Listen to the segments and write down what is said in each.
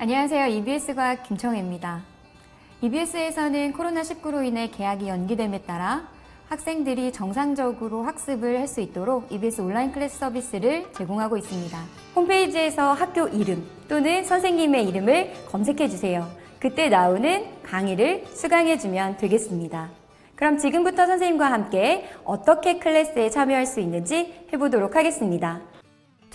안녕하세요. EBS 과학 김청혜입니다. EBS에서는 코로나19로 인해 개학이 연기됨에 따라 학생들이 정상적으로 학습을 할 수 있도록 EBS 온라인 클래스 서비스를 제공하고 있습니다. 홈페이지에서 학교 이름 또는 선생님의 이름을 검색해 주세요. 그때 나오는 강의를 수강해 주면 되겠습니다. 그럼 지금부터 선생님과 함께 어떻게 클래스에 참여할 수 있는지 해보도록 하겠습니다.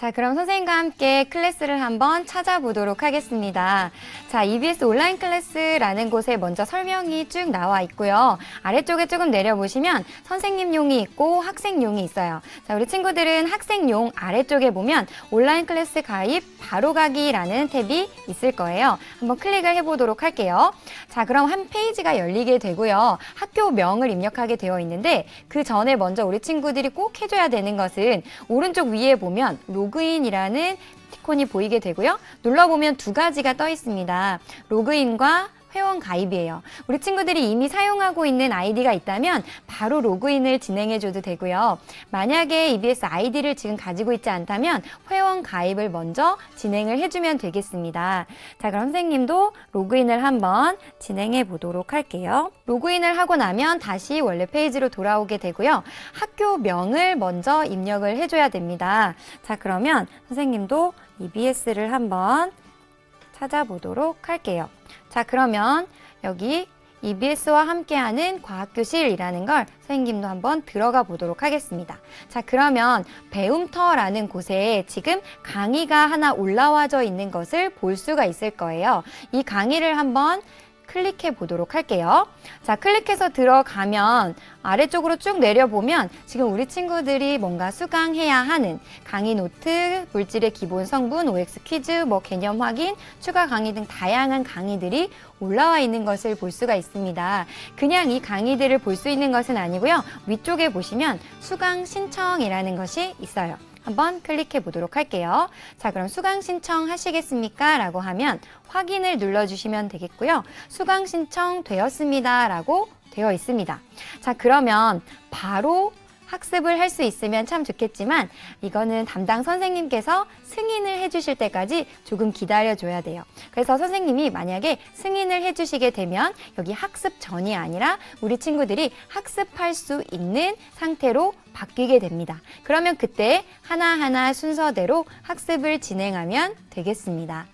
자, 그럼 선생님과 함께 클래스를 한번 찾아보도록 하겠습니다. 자, EBS 온라인 클래스라는 곳에 먼저 설명이 쭉 나와 있고요. 아래쪽에 조금 내려보시면 선생님용이 있고 학생용이 있어요. 자, 우리 친구들은 학생용 아래쪽에 보면 온라인 클래스 가입 바로 가기라는 탭이 있을 거예요. 한번 클릭을 해보도록 할게요. 자, 그럼 한 페이지가 열리게 되고요. 학교명을 입력하게 되어 있는데 그 전에 먼저 우리 친구들이 꼭 해줘야 되는 것은 오른쪽 위에 보면 로그 인이라는 티콘이 보이게 되고요. 눌러보면 두 가지가 떠 있습니다. 로그인과 회원 가입이에요. 우리 친구들이 이미 사용하고 있는 아이디가 있다면 바로 로그인을 진행해 줘도 되고요. 만약에 EBS 아이디를 지금 가지고 있지 않다면 회원 가입을 먼저 진행을 해주면 되겠습니다. 자, 그럼 선생님도 로그인을 한번 진행해 보도록 할게요. 로그인을 하고 나면 다시 원래 페이지로 돌아오게 되고요. 학교명을 먼저 입력을 해줘야 됩니다. 자, 그러면 선생님도 EBS를 한번 찾아보도록 할게요. 자, 그러면 여기 EBS와 함께하는 과학교실이라는 걸 선생님도 한번 들어가 보도록 하겠습니다. 자, 그러면 배움터라는 곳에 지금 강의가 하나 올라와져 있는 것을 볼 수가 있을 거예요. 이 강의를 한번 클릭해 보도록 할게요. 자, 클릭해서 들어가면 아래쪽으로 쭉 내려보면 지금 우리 친구들이 뭔가 수강해야 하는 강의 노트, 물질의 기본 성분, OX 퀴즈, 뭐 개념 확인, 추가 강의 등 다양한 강의들이 올라와 있는 것을 볼 수가 있습니다. 그냥 이 강의들을 볼 수 있는 것은 아니고요. 위쪽에 보시면 수강 신청이라는 것이 있어요. 한번 클릭해 보도록 할게요. 자, 그럼 수강 신청 하시겠습니까? 라고 하면 확인을 눌러주시면 되겠고요. 수강 신청 되었습니다. 라고 되어 있습니다. 자, 그러면 바로 학습을 할 수 있으면 참 좋겠지만 이거는 담당 선생님께서 승인을 해주실 때까지 조금 기다려줘야 돼요. 그래서 선생님이 만약에 승인을 해주시게 되면 여기 학습 전이 아니라 우리 친구들이 학습할 수 있는 상태로 바뀌게 됩니다. 그러면 그때 하나하나 순서대로 학습을 진행하면 되겠습니다.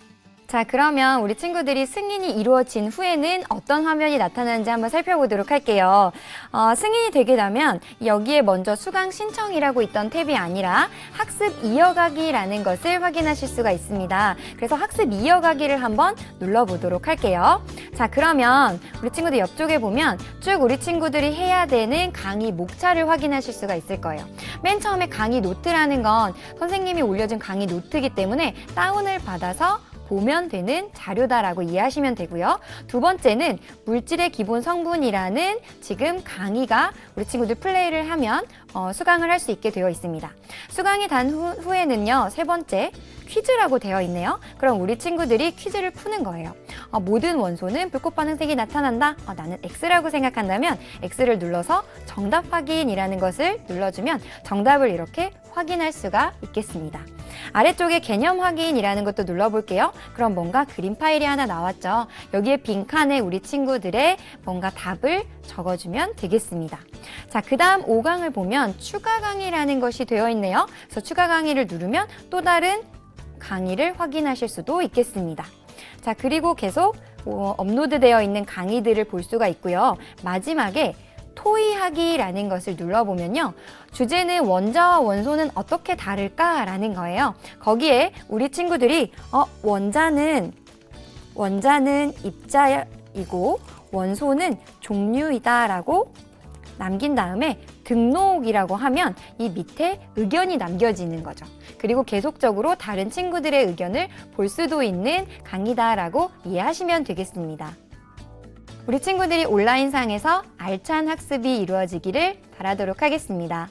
자, 그러면 우리 친구들이 승인이 이루어진 후에는 어떤 화면이 나타나는지 한번 살펴보도록 할게요. 어, 승인이 되게 되면 여기에 먼저 수강 신청이라고 있던 탭이 아니라 학습 이어가기라는 것을 확인하실 수가 있습니다. 그래서 학습 이어가기를 한번 눌러보도록 할게요. 자, 그러면 우리 친구들 옆쪽에 보면 쭉 우리 친구들이 해야 되는 강의 목차를 확인하실 수가 있을 거예요. 맨 처음에 강의 노트라는 건 선생님이 올려준 강의 노트이기 때문에 다운을 받아서 보면 되는 자료다라고 이해하시면 되고요. 두 번째는 물질의 기본 성분이라는 지금 강의가 우리 친구들 플레이를 하면 어, 수강을 할 수 있게 되어 있습니다. 수강이 단 후, 후에는요, 세 번째 퀴즈라고 되어 있네요. 그럼 우리 친구들이 퀴즈를 푸는 거예요. 어, 모든 원소는 불꽃 반응색이 나타난다. 어, 나는 X라고 생각한다면 X를 눌러서 정답 확인이라는 것을 눌러주면 정답을 이렇게 확인할 수가 있겠습니다. 아래쪽에 개념 확인이라는 것도 눌러볼게요. 그럼 뭔가 그림 파일이 하나 나왔죠. 여기에 빈칸에 우리 친구들의 뭔가 답을 적어주면 되겠습니다. 자, 그 다음 5강을 보면 추가 강의라는 것이 되어 있네요. 그래서 추가 강의를 누르면 또 다른 강의를 확인하실 수도 있겠습니다. 자, 그리고 계속 어, 업로드 되어 있는 강의들을 볼 수가 있고요. 마지막에 토의하기라는 것을 눌러보면요. 주제는 원자와 원소는 어떻게 다를까라는 거예요. 거기에 우리 친구들이 어, 원자는 원자는 입자이고 원소는 종류이다라고 남긴 다음에 등록이라고 하면 이 밑에 의견이 남겨지는 거죠. 그리고 계속적으로 다른 친구들의 의견을 볼 수도 있는 강의다라고 이해하시면 되겠습니다. 우리 친구들이 온라인상에서 알찬 학습이 이루어지기를 바라도록 하겠습니다.